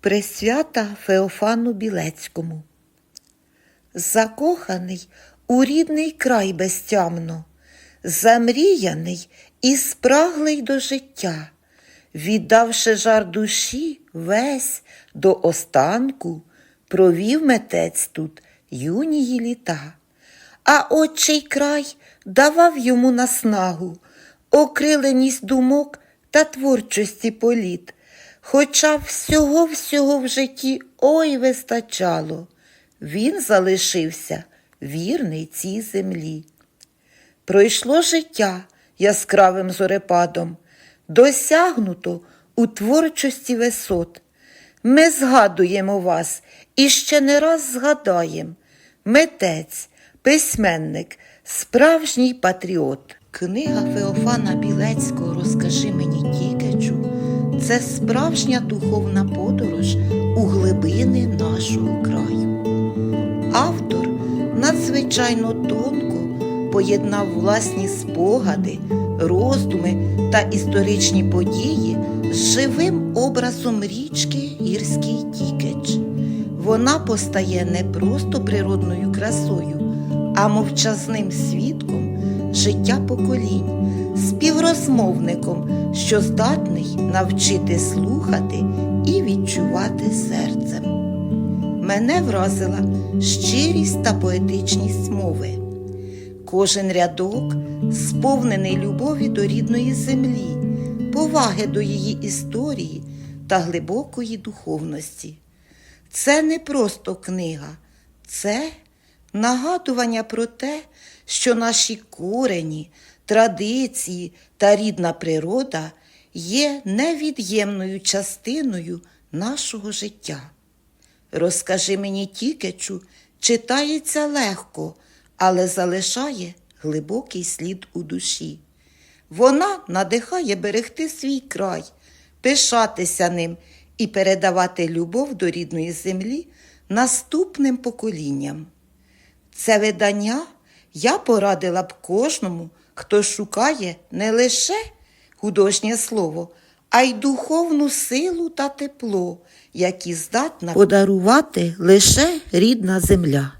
Пресвята Феофану Білецькому. Закоханий у рідний край безтямно, замріяний і спраглий до життя, віддавши жар душі весь до останку, провів митець тут юнії літа. А отчий край давав йому наснагу, окриленість думок та творчості політ. Хоча всього всього в житті ой вистачало, він залишився вірний цій землі. Пройшло життя яскравим зорепадом, досягнуто у творчості висот. Ми згадуємо вас і ще не раз згадаєм. Митець, письменник, справжній патріот. Книга Феофана Білецького Розкажи мені це справжня духовна подорож у глибини нашого краю. Автор надзвичайно тонко поєднав власні спогади, роздуми та історичні події з живим образом річки Гірський Тікеч. Вона постає не просто природною красою, а мовчазним свідком життя поколінь, співрозмовником, що здатний навчити слухати і відчувати серцем. Мене вразила щирість та поетичність мови. Кожен рядок сповнений любові до рідної землі, поваги до її історії та глибокої духовності. Це не просто книга, це нагадування про те, що наші корені, традиції та рідна природа є невід'ємною частиною нашого життя. Розкажи мені тікечу, читається легко, але залишає глибокий слід у душі. Вона надихає берегти свій край, пишатися ним і передавати любов до рідної землі наступним поколінням. Це видання я порадила б кожному, хто шукає не лише художнє слово, а й духовну силу та тепло, які здатна подарувати лише рідна земля.